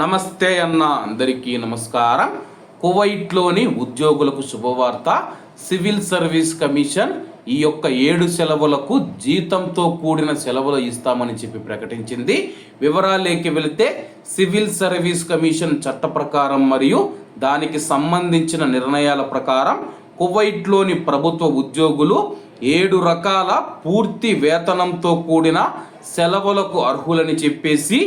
నమస్తే అన్న అందరికీ నమస్కారం. కువైట్లోని ఉద్యోగులకు శుభవార్త. సివిల్ సర్వీస్ కమిషన్ ఈ యొక్క ఏడు సెలవులకు జీతంతో కూడిన సెలవులు ఇస్తామని చెప్పి ప్రకటించింది. వివరాలేకి వెళితే సివిల్ సర్వీస్ కమిషన్ చట్ట ప్రకారం మరియు దానికి సంబంధించిన నిర్ణయాల ప్రకారం కువైట్లోని ప్రభుత్వ ఉద్యోగులు ఏడు రకాల పూర్తి వేతనంతో కూడిన సెలవులకు అర్హులని చెప్పేసి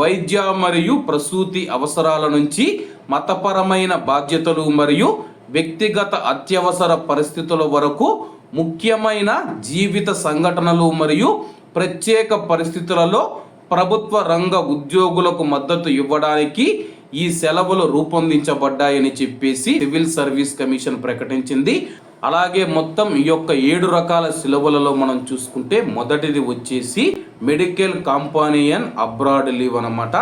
వైద్య మరియు ప్రసూతి అవసరాల నుంచి మతపరమైన బాధ్యతలు మరియు వ్యక్తిగత అత్యవసర పరిస్థితుల వరకు ముఖ్యమైన జీవిత సంఘటనలు మరియు ప్రత్యేక పరిస్థితులలో ప్రభుత్వ రంగ ఉద్యోగులకు మద్దతు ఇవ్వడానికి ఈ సెలవులు రూపొందించబడ్డాయని చెప్పేసి సివిల్ సర్వీస్ కమిషన్ ప్రకటించింది. అలాగే మొత్తం ఈ యొక్క ఏడు రకాల సెలవులలో మనం చూసుకుంటే మొదటిది వచ్చేసి మెడికల్ కాంపానియన్ అబ్రాడ్ లీవ్ అన్నమాట.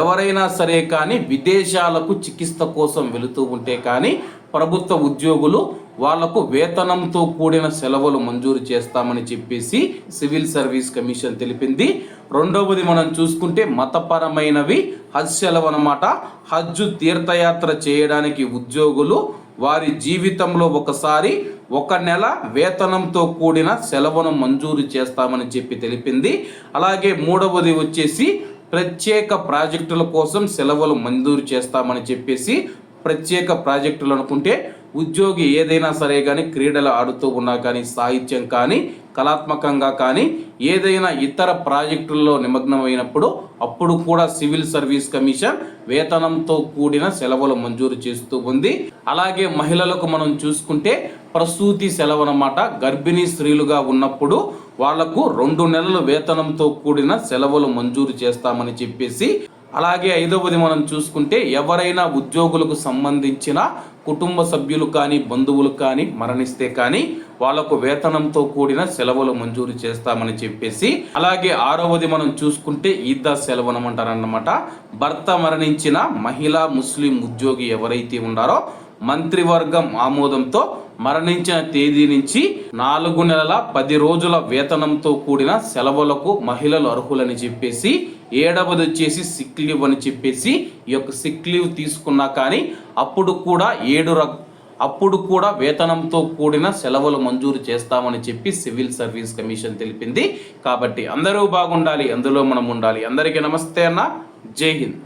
ఎవరైనా సరే కానీ విదేశాలకు చికిత్స కోసం వెళుతూ ఉంటే కానీ ప్రభుత్వ ఉద్యోగులు వాళ్ళకు వేతనంతో కూడిన సెలవులు మంజూరు చేస్తామని చెప్పేసి సివిల్ సర్వీస్ కమిషన్ తెలిపింది. రెండవది మనం చూసుకుంటే మతపరమైనవి హజ్ సెలవు అనమాట హజ్జు తీర్థయాత్ర చేయడానికి ఉద్యోగులు వారి జీవితంలో ఒకసారి ఒక నెల వేతనంతో కూడిన సెలవును మంజూరు చేస్తామని చెప్పి తెలిపింది. అలాగే మూడవది వచ్చేసి ప్రత్యేక ప్రాజెక్టుల కోసం సెలవులు మంజూరు చేస్తామని చెప్పేసి ప్రత్యేక ప్రాజెక్టులు అనుకుంటే ఉద్యోగి ఏదైనా సరే కానీ క్రీడలు ఆడుతూ ఉన్నా కానీ సాహిత్యం కానీ కళాత్మకంగా కానీ ఏదైనా ఇతర ప్రాజెక్టుల్లో నిమగ్నమైనప్పుడు అప్పుడు కూడా సివిల్ సర్వీస్ కమిషన్ వేతనంతో కూడిన సెలవులు మంజూరు చేస్తూ ఉంది. అలాగే మహిళలకు మనం చూసుకుంటే ప్రసూతి సెలవు అన్నమాట గర్భిణీ స్త్రీలుగా ఉన్నప్పుడు వాళ్ళకు రెండు నెలల వేతనంతో కూడిన సెలవులు మంజూరు చేస్తామని చెప్పేసి అలాగే ఐదవది మనం చూసుకుంటే ఎవరైనా ఉద్యోగులకు సంబంధించిన కుటుంబ సభ్యులు కానీ బంధువులు కానీ మరణిస్తే కానీ వాళ్ళకు వేతనంతో కూడిన సెలవులు మంజూరు చేస్తామని చెప్పేసి అలాగే ఆరవది మనం చూసుకుంటే ఈద్దా సెలవు అనమాట భర్త మరణించిన మహిళా ముస్లిం ఉద్యోగి ఎవరైతే ఉన్నారో మంత్రివర్గం ఆమోదంతో మరణించిన తేదీ నుంచి నాలుగు నెలల పది రోజుల వేతనంతో కూడిన సెలవులకు మహిళలు అర్హులని చెప్పేసి ఏడవది వచ్చేసి సిక్ లీవ్ అని చెప్పేసి ఈ యొక్క సిక్ లీవ్ తీసుకున్నా కానీ అప్పుడు కూడా ఏడు ర అప్పుడు కూడా వేతనంతో కూడిన సెలవులు మంజూరు చేస్తామని చెప్పి సివిల్ సర్వీస్ కమిషన్ తెలిపింది. కాబట్టి అందరూ బాగుండాలి అందులో మనం ఉండాలి. అందరికీ నమస్తే అన్న. జై హింద్.